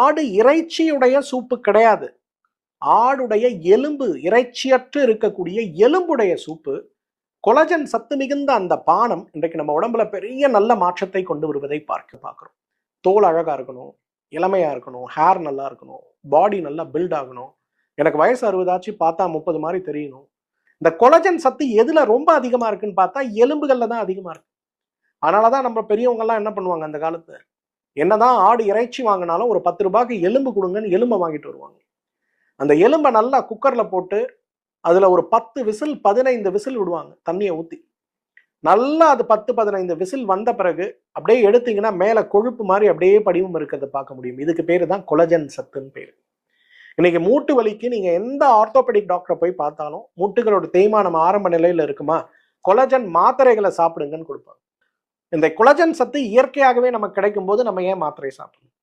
ஆடு இறைச்சியுடைய சூப்பு கிடையாது. ஆடுடைய எலும்பு இறைச்சியற்று இருக்கக்கூடிய எலும்புடைய சூப்பு கொலஜன் சத்து மிகுந்த அந்த பானம் இன்றைக்கு நம்ம உடம்புல பெரிய நல்ல மாற்றத்தை கொண்டு வருவதை பார்க்க பார்க்குறோம். தோல் அழகாக இருக்கணும் இளமையாக இருக்கணும் ஹேர் நல்லா இருக்கணும் பாடி நல்லா பில்ட் ஆகணும். எனக்கு வயசு அறுபதாச்சு பார்த்தா முப்பது மாதிரி தெரியணும். இந்த கொலஜன் சத்து எதில் ரொம்ப அதிகமாக இருக்குன்னு பார்த்தா எலும்புகளில் தான் அதிகமாக இருக்கு. அதனாலதான் நம்ம பெரியவங்கெல்லாம் என்ன பண்ணுவாங்க அந்த காலத்தில்? என்னதான் ஆடு இறைச்சி வாங்கினாலும் ஒரு பத்து ரூபாய்க்கு எலும்பு கொடுங்கன்னு எலும்பை வாங்கிட்டு வருவாங்க. அந்த எலும்பை நல்லா குக்கரில் போட்டு அதில் ஒரு பத்து விசில் பதினைந்து விசில் விடுவாங்க தண்ணியை ஊற்றி நல்லா அது பத்து பதினைந்து விசில் வந்த பிறகு அப்படியே எடுத்தீங்கன்னா மேலே கொழுப்பு மாதிரி அப்படியே படிவம் இருக்கிறத பார்க்க முடியும். இதுக்கு பேர் தான் கொலஜன் சத்துன்னு பேர். இன்னைக்கு மூட்டு வலிக்கு நீங்கள் எந்த ஆர்த்தோபெடிக் டாக்டரை போய் பார்த்தாலும் மூட்டுகளோட தேய்மானம் ஆரம்ப நிலையில் இருக்குமா? கொலஜன் மாத்திரைகளை சாப்பிடுங்கன்னு கொடுப்பாங்க. இந்த குலஜன் சத்து இயற்கையாகவே நமக்கு கிடைக்கும் போது நம்ம ஏன் மாத்திரை சாப்பிடணும்?